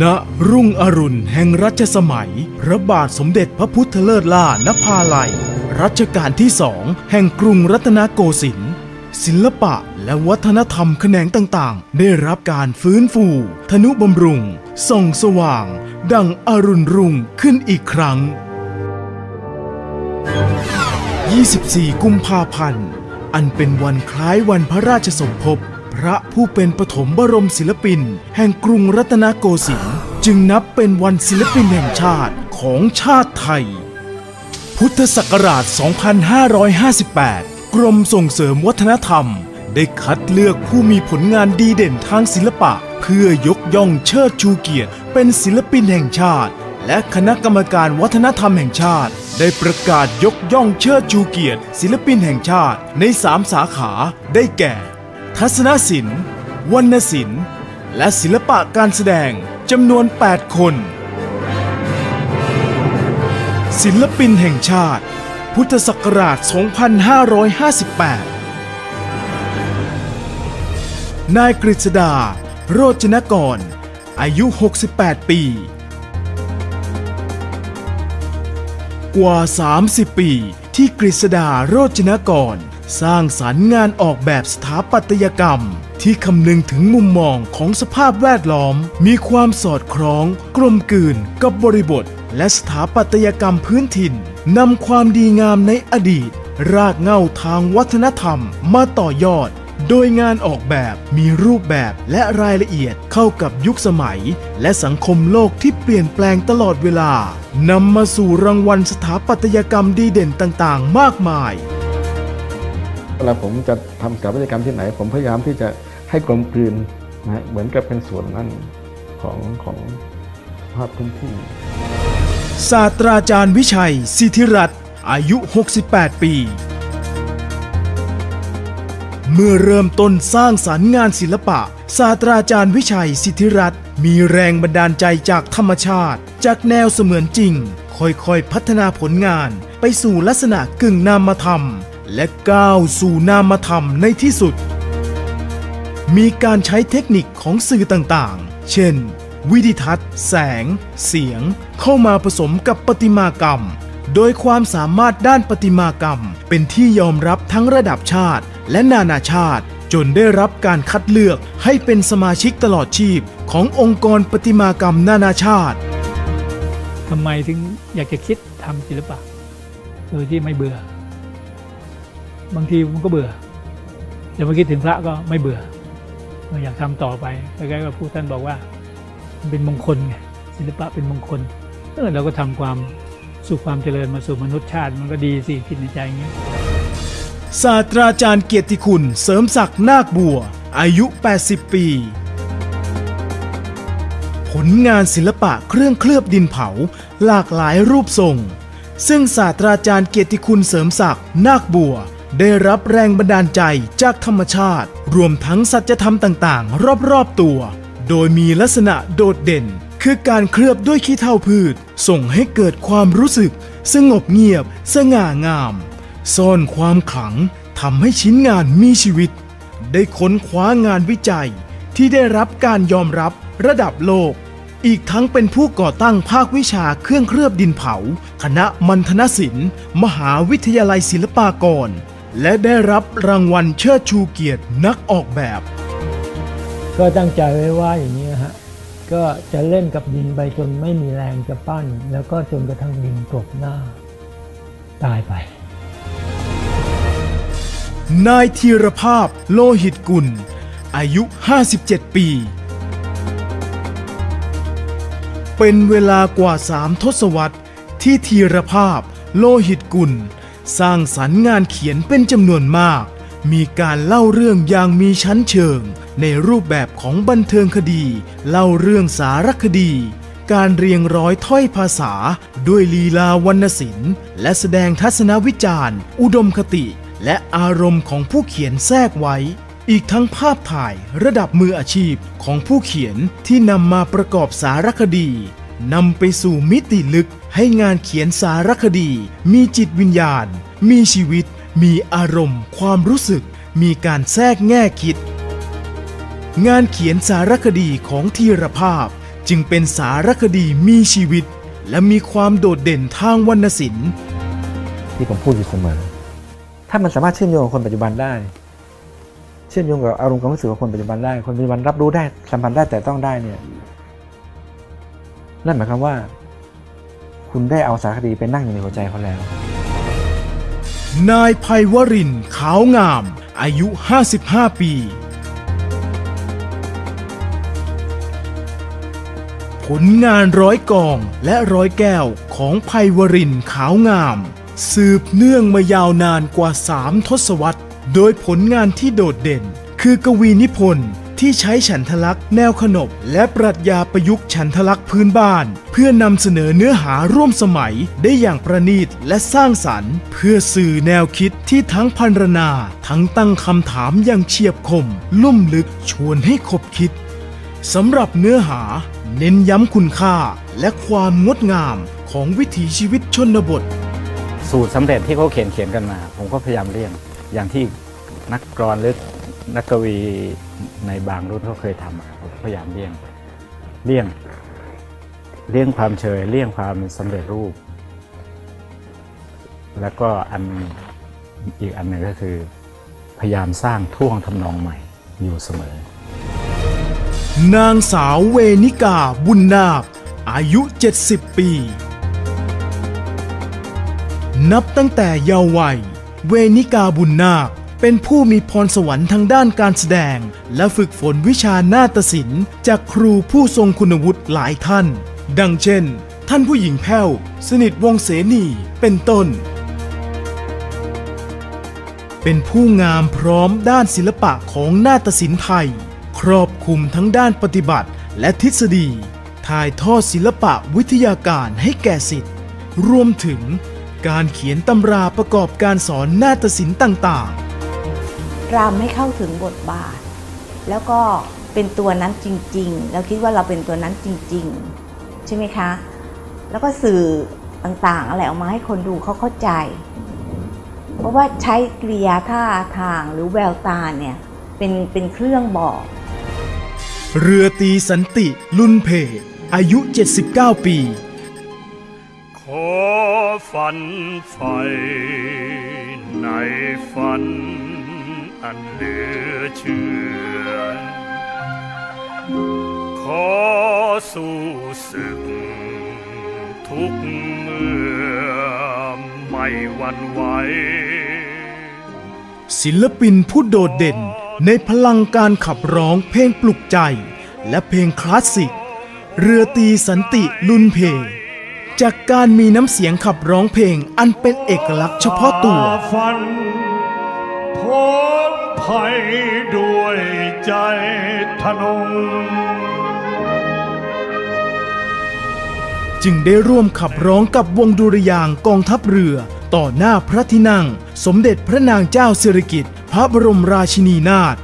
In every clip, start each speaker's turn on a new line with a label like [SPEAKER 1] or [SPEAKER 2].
[SPEAKER 1] ณรุ่งอรุณแห่งรัชสมัย พระบาทสมเด็จพระพุทธเลิศล่านภาลัย รัชกาลที่สองแห่งกรุงรัตนโกสินทร์ศิลปะและวัฒนธรรมแขนงต่างๆ ได้รับการฟื้นฟู ทนุบำรุง ส่องสว่าง ดังอรุณรุ่งขึ้นอีกครั้ง 24 กุมภาพันธ์ อันเป็นวันคล้ายวันพระราชสมภพ พระผู้เป็นปฐมบรมศิลปิน แห่งกรุงรัตนโกสินทร์จึงนับเป็นวันศิลปินแห่งชาติของชาติไทย พุทธศักราช 2558 กรมส่งเสริมวัฒนธรรม ได้คัดเลือกผู้มีผลงานดีเด่นทางศิลปะ เพื่อยกย่องเชิดชูเกียรติ เป็นศิลปินแห่งชาติ และคณะกรรมการวัฒนธรรมแห่งชาติ ได้ประกาศยกย่องเชิดชูเกียรติ ศิลปินแห่งชาติในสามสาขาได้แก่ ทัศนศิลป์วรรณศิลป์ และศิลปะการแสดงจำนวน 8 คน ศิลปินแห่งชาติ พุทธศักราช 2558 นายกฤษดา โรจนกร อายุ 68 ปี กว่า 30 ปี ที่กฤษดาโรจนกร สร้างสรรค์งานออกแบบสถาปัตยกรรม ที่คำนึงถึงมุมมองของสภาพแวดล้อม มีความสอดคล้อง กลมกลืนกับบริบท และสถาปัตยกรรมพื้นถิ่นนำความดีงามในอดีต รากเหง้าทางวัฒนธรรมมาต่อยอด โดยงานออกแบบมีรูปแบบและรายละเอียดเข้ากับยุคสมัย และสังคมโลกที่เปลี่ยนแปลงตลอดเวลานำมาสู่รางวัลสถาปัตยกรรมดีเด่นต่างๆ มากมาย
[SPEAKER 2] เวลาผมจะทำสถาปัตยกรรมที่ไหน ผมพยายามที่จะให้กลมกลืนนะฮะเหมือนกับเป็นส่วนนั้นของของภาพพื้นที่
[SPEAKER 1] ศาสตราจารย์วิชัยสิทธิรัตน์อายุ 68 ปี เมื่อเริ่มต้นสร้างสรรค์งานศิลปะ ศาสตราจารย์วิชัยสิทธิรัตน์มีแรงบันดาลใจจากธรรมชาติ จากแนวเสมือนจริง ค่อยๆพัฒนาผลงานไปสู่ลักษณะกึ่งนามธรรม และก้าวสู่นามธรรมในที่สุด มีการใช้เทคนิคของสื่อต่างๆ เช่น วิดิทัศน์ แสง เสียง เข้ามาผสมกับประติมากรรม โดยความสามารถด้านประติมากรรม เป็นที่ยอมรับทั้งระดับชาติ และนานาชาติ จนได้รับการคัดเลือกให้เป็นสมาชิกตลอดชีพขององค์กรประติมากรรมนานาชาติ
[SPEAKER 3] ทำไมถึงอยากจะคิดทำศิลปะโดยที่ไม่เบื่อ บางทีมันก็เบื่อเดี๋ยวมาคิดถึงพระก็ไม่เบื่อเราอยากทำต่อไปคล้ายๆกับผู้ท่านบอกว่ามันเป็นมงคลไงศิลปะเป็นมงคลเออเราก็ทำความสู่ความเจริญมาสู่มนุษยชาติมันก็ดีสิคิดในใจอย่างนี้
[SPEAKER 1] ศาสตราจารย์เกียรติคุณเสริมศักดิ์นาคบัว อายุ 80 ปี ผลงานศิลปะเครื่องเคลือบดินเผา หลากหลายรูปทรง ซึ่งศาสตราจารย์เกียรติคุณเสริมศักดิ์นาคบัว ได้รับแรงบันดาลใจจากธรรมชาติ รวมทั้งสัจธรรมต่างๆ รอบๆตัว โดยมีลักษณะโดดเด่น คือการเคลือบด้วยขี้เถ้าพืช ส่งให้เกิดความรู้สึก สงบเงียบ สง่างาม ซ่อนความขลังทำให้ชิ้นงานมีชีวิต ได้ค้นคว้างานวิจัยที่ได้รับการยอมรับระดับโลก อีกทั้งเป็นผู้ก่อตั้งภาควิชาเครื่องเคลือบดินเผา คณะมัณฑนศิลป์ มหาวิทยาลัยศิลปากร และได้รับรางวัลเชิดชูเกียรตินักออกแบบ
[SPEAKER 4] ก็ตั้งใจไว้ว่าอย่างนี้ฮะก็จะเล่นกับดินไปจนไม่มีแรงจะปั้น แล้วก็จนกระทั่งดินกลบหน้า ตายไป
[SPEAKER 1] นายธีรภาพโลหิตกุล อายุ 57 ปี เป็นเวลากว่าสามทศวรรษที่ธีรภาพโลหิตกุล สร้างสรรค์งานเขียนเป็นจำนวนมาก มีการเล่าเรื่องอย่างมีชั้นเชิง ในรูปแบบของบันเทิงคดี เล่าเรื่องสารคดี การเรียงร้อยถ้อยภาษา ด้วยลีลาวรรณศิลป์ และแสดงทัศนวิจารณ์ อุดมคติ และอารมณ์ของผู้เขียนแทรกไว้ อีกทั้งภาพถ่ายระดับมืออาชีพของผู้เขียนที่นำมาประกอบสารคดีนำไปสู่มิติลึกให้งานเขียนสารคดี มีจิตวิญญาณ มีชีวิต มีอารมณ์ ความรู้สึก มีการแทรกแง่คิด งานเขียนสารคดีของธีรภาพ จึงเป็นสารคดีมีชีวิต และมีความโดดเด่นทางวรรณศิลป์
[SPEAKER 5] ที่ผมพูดอยู่เสมอ ถ้ามันสามารถเชื่อมโยงกับคนปัจจุบันได้ เชื่อมโยงกับอารมณ์ความรู้สึกของคนปัจจุบันได้ คนปัจจุบันรับรู้ได้สัมพันธ์ได้แต่ต้องได้เนี่ยนั่นหมายความว่า คุณได้เอาสารคดีไปนั่งอยู่ในหัวใจเขาแล้ว
[SPEAKER 1] นายภัยวรินทร์ขาวงาม อายุ 55 ปี ผลงานร้อยกองและร้อยแก้วของภัยวรินทร์ขาวงาม สืบเนื่องมายาวนานกว่าสามทศวรรษ โดยผลงานที่โดดเด่น คือกวีนิพนธ์ที่ใช้ฉันทลักษณ์แนวขนบ และปรัชญาประยุกต์ฉันทลักษณ์พื้นบ้าน เพื่อนำเสนอเนื้อหาร่วมสมัยได้อย่างประณีตและสร้างสรรค์ เพื่อสื่อแนวคิดที่ทั้งพันรนา ทั้งตั้งคำถามอย่างเฉียบคม ลุ่มลึกชวนให้คบคิดสำหรับเนื้อหา เน้นย้ำคุณค่าและความงดงามของวิถีชีวิตชนบท
[SPEAKER 6] สูตรสำเร็จที่เขาเขียนเขียนกันมา ผมก็พยายามเลี่ยงอย่างที่นักกรอนหรือนักกวีในบางรุ่นเขาเคยทำผมพยายามเลี่ยงเลี่ยงเลี่ยงความเชยเลี่ยงความสำเร็จรูป แล้วก็อันอีกอันหนึ่งก็คือ พยายามสร้างท่วงทำนองใหม่อยู่เสมอ
[SPEAKER 1] นางสาวเวนิกาบุญนาคอายุ 70 ปี นับตั้งแต่เยาว์วัย เวนิกาบุญนาค เป็นผู้มีพรสวรรค์ทางด้านการแสดง และฝึกฝนวิชานาฏศิลป์ จากครูผู้ทรงคุณวุฒิหลายท่าน ดังเช่น ท่านผู้หญิงแพ้ว สนิทวงเสนีเป็นต้น เป็นผู้งามพร้อมด้านศิลปะของนาฏศิลป์ไทย ครอบคลุมทั้งด้านปฏิบัติและทฤษฎี ถ่ายทอดศิลปะวิทยาการให้แก่สิทธิ์รวมถึง การเขียนตำราประกอบการสอนนาฏศิลป์ต่างๆ
[SPEAKER 7] รำให้เข้าถึงบทบาท แล้วก็เป็นตัวนั้นจริงๆ เราคิดว่าเราเป็นตัวนั้นจริง ๆ ใช่ไหมคะ แล้วก็สื่อต่างๆ อะไรออกมาให้คนดูเขาเข้าใจ เพราะว่าใช้กริยาท่าทางหรือแววตาเนี่ยเป็นเป็นเครื่องบอก
[SPEAKER 1] เรือตีสันติ ลุนเพ อายุ 79 ปี
[SPEAKER 8] ขอ ฝันไฟในฝัน อันเหลือเชื่อ ขอสู้ศึก ทุกเมื่อไม่หวันไหว
[SPEAKER 1] ศิลปินผู้โดดเด่นในพลังการขับร้องเพลงปลุกใจ และเพลงคลาสสิก เรือตีสันติลุนเพ จากการมีน้ำเสียงขับร้องเพลงอันเป็นเอกลักษณ์เฉพาะตัว
[SPEAKER 8] ฝันพ้นภัยด้วยใจทนง
[SPEAKER 1] จึงได้ร่วมขับร้องกับวงดุริยางกองทัพเรือ ต่อหน้าพระที่นั่ง สมเด็จพระนางเจ้าสิริกิติ์พระบรมราชินีนาถ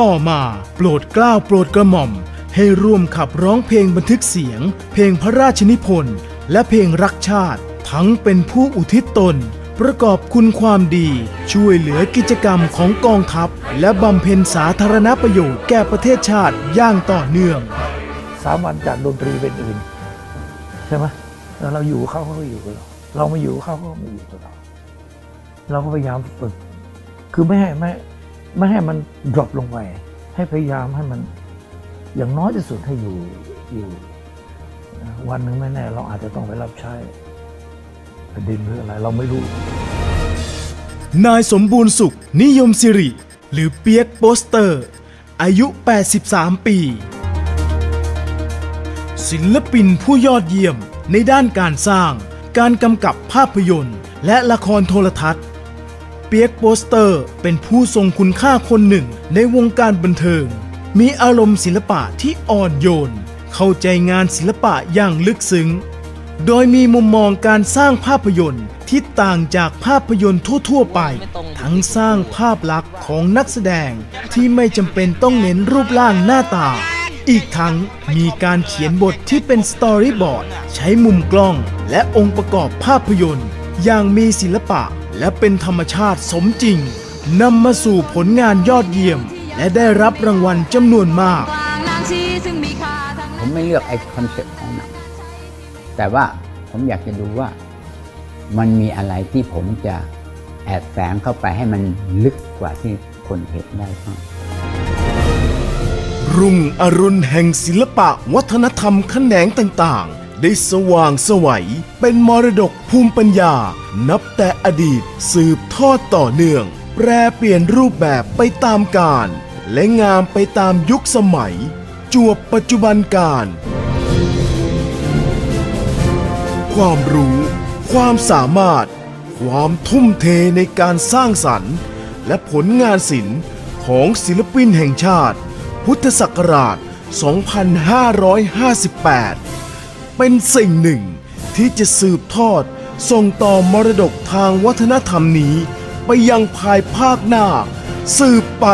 [SPEAKER 1] ต่อมาโปรดเกล้าโปรดกระหม่อม ให้ร่วมขับร้องเพลงบันทึกเสียง เพลงพระราชนิพนธ์ และเพลงรักชาติ ทั้งเป็นผู้อุทิศตน ประกอบคุณความดี ช่วยเหลือกิจกรรมของกองทัพ และบำเพ็ญสาธารณประโยชน์แก่ประเทศชาติอย่างต่อเนื่อง
[SPEAKER 4] สามวันจากดนตรีเป็นอื่น ใช่ไหมแล้วเราอยู่เขาเขาก็อยู่กับเราเราไม่อยู่เขาเขาก็ไม่อยู่กับเราเราก็พยายามฝึก คือไม่ให้ไม่ไม่ให้มันดรอปลงไปให้พยายามให้มันอย่างน้อยที่สุดให้อยู่อยู่ วันหนึ่งไม่แน่เราอาจจะต้องไปรับใช้แผ่นดินหรืออะไรเราไม่รู้
[SPEAKER 1] นายสมบูรณ์สุข นิยมสิริ หรือเปียกโปสเตอร์ อายุ 83 ปี ศิลปินผู้ยอดเยี่ยมในด้านการสร้าง การกำกับภาพยนตร์ และละครโทรทัศน์ เปียกโปสเตอร์เป็นผู้ทรงคุณค่าคนหนึ่งในวงการบันเทิง มีอารมณ์ศิลปะที่อ่อนโยน เข้าใจงานศิลปะอย่างลึกซึ้ง โดยมีมุมมองการสร้างภาพยนตร์ที่ต่างจากภาพยนตร์ทั่ว ๆ ไป ทั้งสร้างภาพลักษณ์ของนักแสดงที่ไม่จำเป็นต้องเน้นรูปร่างหน้าตา อีกทั้งมีการเขียนบทที่เป็นสตอรี่บอร์ดใช้มุมกล้องและองค์ประกอบภาพยนตร์ อย่างมีศิลปะและเป็นธรรมชาติสมจริงนำมาสู่ผลงานยอดเยี่ยม และได้รับรางวัลจำนวนมาก
[SPEAKER 9] ไม่เลือกไอ้คอนเซ็ปต์ของหนังแต่ว่าผมอยากจะดูว่ามันมีอะไรที่ผมจะแอบแฝงเข้าไปให้มันลึกกว่าที่คนเห็นได้บ้าง
[SPEAKER 1] รุ่งอรุณแห่งศิลปะวัฒนธรรมแขนงต่างๆ ได้สว่างสวัยเป็นมรดกภูมิปัญญา นับแต่อดีตสืบทอดต่อเนื่อง แปรเปลี่ยนรูปแบบไปตามกาลและงามไปตามยุคสมัย จวบปัจจุบันการ ความรู้ ความสามารถ ความทุ่มเทในการสร้างสรรค์ และผลงานศิลป์ของศิลปินแห่งชาติ พุทธศักราช 2558 เป็นสิ่งหนึ่งที่จะสืบทอดส่งต่อมรดกทางวัฒนธรรมนี้ ไปยังภายภาคหน้า สืบไป